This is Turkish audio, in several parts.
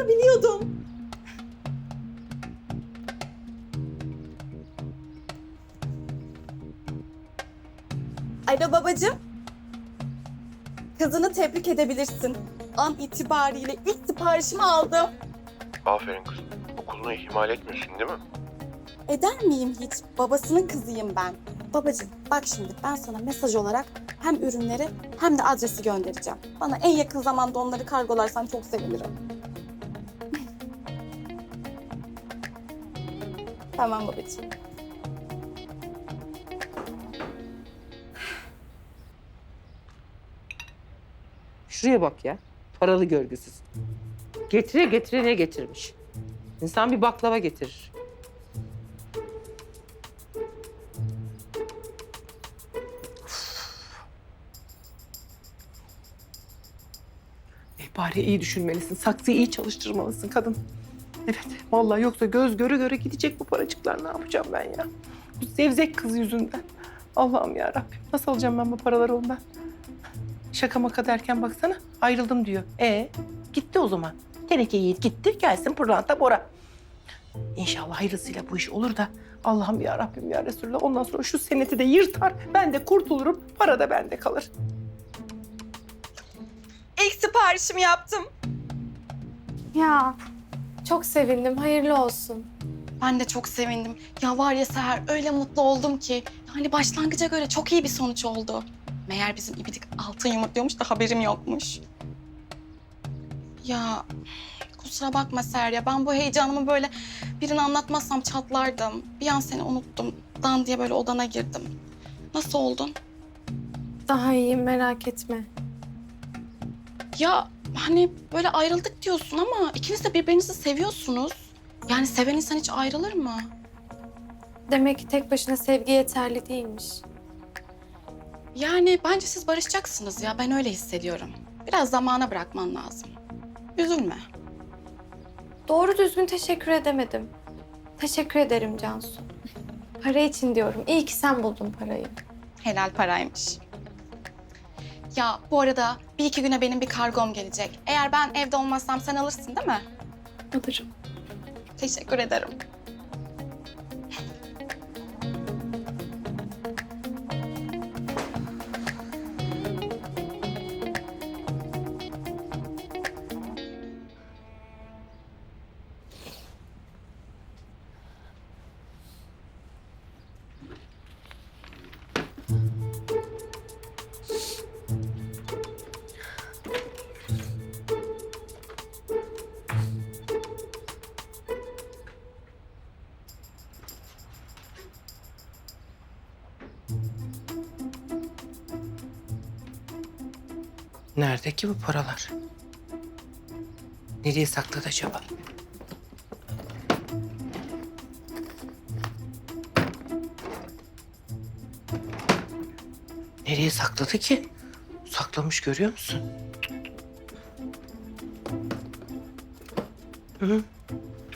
yapacağını biliyordum. Alo babacığım. Kızını tebrik edebilirsin. An itibariyle ilk siparişimi aldım. Aferin kızım. Okulunu ihmal etmiyorsun değil mi? Eder miyim hiç? Babasının kızıyım ben. Babacığım bak şimdi ben sana mesaj olarak hem ürünleri hem de adresi göndereceğim. Bana en yakın zamanda onları kargolarsan çok sevinirim. Tamam babacığım. Şuraya bak ya. Paralı görgüsüz. Getire getire ne getirmiş. İnsan bir baklava getirir. E bari iyi düşünmelisin. Saksıyı iyi çalıştırmalısın kadın. Evet, vallahi yoksa göz göre göre gidecek bu paracıklar. Ne yapacağım ben ya? Bu zevzek kız yüzünden. Allah'ım ya Rabbim. Nasıl alacağım ben bu paraları ondan? Şaka maka derken baksana ayrıldım diyor. E gitti o zaman. Teneke Yiğit gitti gelsin pırlanta Bora. İnşallah hayırlısıyla bu iş olur da Allah'ım ya Rabbim ya Resulallah ondan sonra şu seneti de yırtar. Ben de kurtulurum. Para da bende kalır. İlk siparişimi yaptım. Ya çok sevindim. Hayırlı olsun. Ben de çok sevindim. Ya var ya Seher öyle mutlu oldum ki. Yani başlangıca göre çok iyi bir sonuç oldu. Meğer bizim ibidik altın yumurtluyormuş da haberim yokmuş. Ya kusura bakma Seher ya ben bu heyecanımı böyle birine anlatmazsam çatlardım. Bir an seni unuttum. Dan diye böyle odana girdim. Nasıl oldun? Daha iyiyim merak etme. Ya hani böyle ayrıldık diyorsun ama ikiniz de birbirinizi seviyorsunuz. Yani seven insan hiç ayrılır mı? Demek ki tek başına sevgi yeterli değilmiş. Yani bence siz barışacaksınız ya. Ben öyle hissediyorum. Biraz zamana bırakman lazım. Üzülme. Doğru düzgün teşekkür edemedim. Teşekkür ederim Cansu. Para için diyorum. İyi ki sen buldun parayı. Helal paraymış. Ya bu arada bir iki güne benim bir kargom gelecek. Eğer ben evde olmazsam sen alırsın değil mi? Alırım. Teşekkür ederim. Nerede ki bu paralar? Nereye sakladı acaba? Nereye sakladı ki? Saklamış görüyor musun? Hı?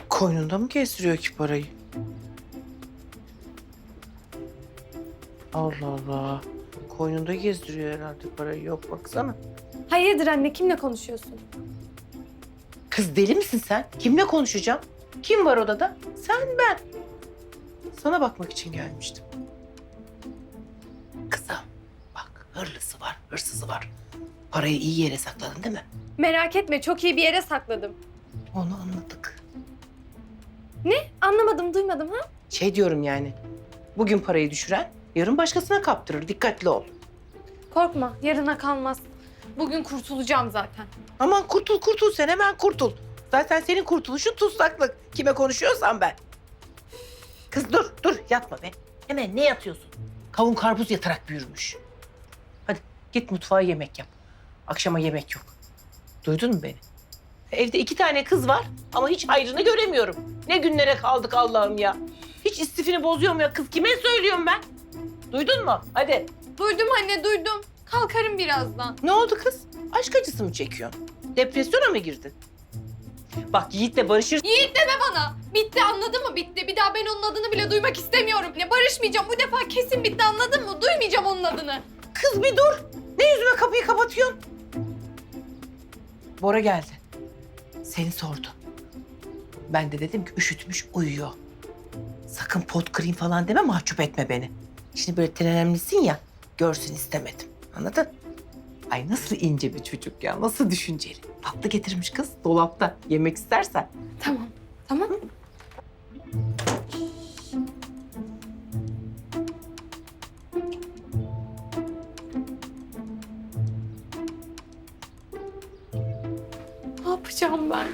Koynunda mı gezdiriyor ki parayı? Allah Allah. Koynunda gezdiriyor herhalde parayı. Yok baksana. Hayırdır anne kimle konuşuyorsun? Kız deli misin sen? Kimle konuşacağım? Kim var odada? Sen ben. Sana bakmak için gelmiştim. Kızım bak hırlısı var, hırsızı var. Parayı iyi yere sakladın değil mi? Merak etme çok iyi bir yere sakladım. Onu anladık. Anlamadım duymadım ha? Şey diyorum yani. Bugün parayı düşüren yarın başkasına kaptırır. Dikkatli ol. Korkma yarına kalmaz. Bugün kurtulacağım zaten. Aman kurtul kurtul sen hemen kurtul. Zaten senin kurtuluşun tutsaklık. Kime konuşuyorsam ben. Kız dur dur yatma be. Hemen ne yatıyorsun? Kavun karpuz yatarak büyürmüş. Hadi git mutfağa yemek yap. Akşama yemek yok. Duydun mu beni? Evde iki tane kız var ama hiç hayrını göremiyorum. Ne günlere kaldık Allah'ım ya. Hiç istifini bozuyorum ya kız. Kime söylüyorum ben? Duydun mu? Hadi. Duydum anne duydum. Kalkarım birazdan. Ne oldu kız? Aşk acısı mı çekiyorsun? Depresyona mı girdin? Bak Yiğit'le barışır Yiğit deme bana. Bitti anladın mı? Bitti. Bir daha ben onun adını bile duymak istemiyorum. Ne barışmayacağım. Bu defa kesin bitti anladın mı? Duymayacağım onun adını. Kız bir dur. Ne yüzüme kapıyı kapatıyorsun? Bora geldi. Seni sordu. Ben de dedim ki üşütmüş uyuyor. Sakın pot kırayım falan deme mahcup etme beni. Şimdi böyle trenemlisin ya görsün istemedim. Anladın? Ay nasıl ince bir çocuk ya nasıl düşünceli. Tatlı getirmiş kız dolapta yemek istersen. Tamam. Tamam. Ne yapacağım ben?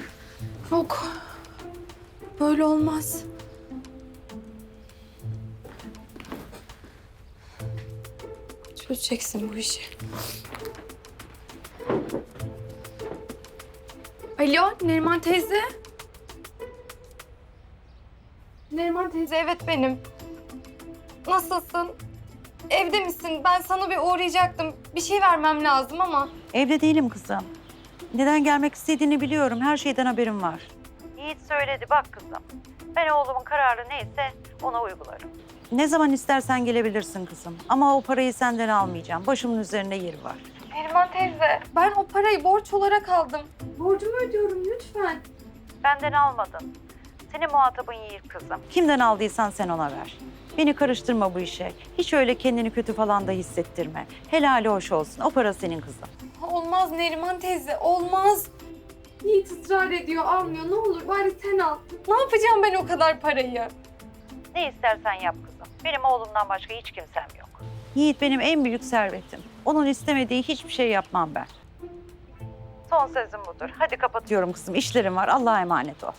Yok. Böyle olmaz. Çözeceksin bu işi. Alo Neriman teyze. Neriman teyze evet benim. Nasılsın? Evde misin? Ben sana bir uğrayacaktım. Bir şey vermem lazım ama. Evde değilim kızım. Neden gelmek istediğini biliyorum. Her şeyden haberim var. Yiğit söyledi bak kızım. Ben oğlumun kararı neyse ona uygularım. Ne zaman istersen gelebilirsin kızım. Ama o parayı senden almayacağım. Başımın üzerinde yeri var. Neriman teyze. Ben o parayı borç olarak aldım. Borcumu ödüyorum lütfen. Benden almadın. Senin muhatabın Yiğit kızım. Kimden aldıysan sen ona ver. Beni karıştırma bu işe. Hiç öyle kendini kötü falan da hissettirme. Helali hoş olsun. O para senin kızım. Olmaz Neriman teyze, olmaz. Yiğit ısrar ediyor, almıyor. Ne olur bari sen al. Ne yapacağım ben o kadar parayı? Ne istersen yap kızım. Benim oğlumdan başka hiç kimsem yok. Yiğit benim en büyük servetim. Onun istemediği hiçbir şey yapmam ben. Son sözüm budur. Hadi kapatıyorum kızım. İşlerim var. Allah'a emanet ol.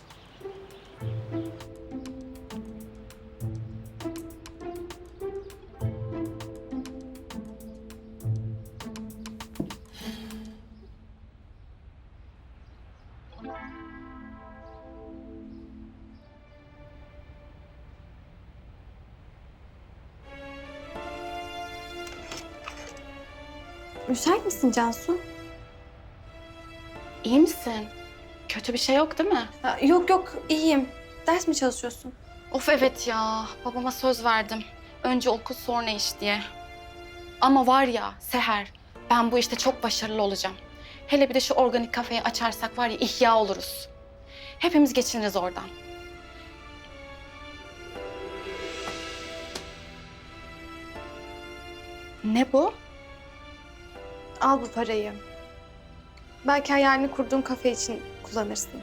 Müsait misin Cansu? İyi misin? Kötü bir şey yok değil mi? Ha, yok yok, iyiyim. Ders mi çalışıyorsun? Of evet ya. Babama söz verdim. Önce okul sonra iş diye. Ama var ya Seher, ben bu işte çok başarılı olacağım. Hele bir de şu organik kafeyi açarsak var ya ihya oluruz. Hepimiz geçiniriz oradan. Ne bu? Al bu parayı. Belki hayalini kurduğun kafe için kullanırsın.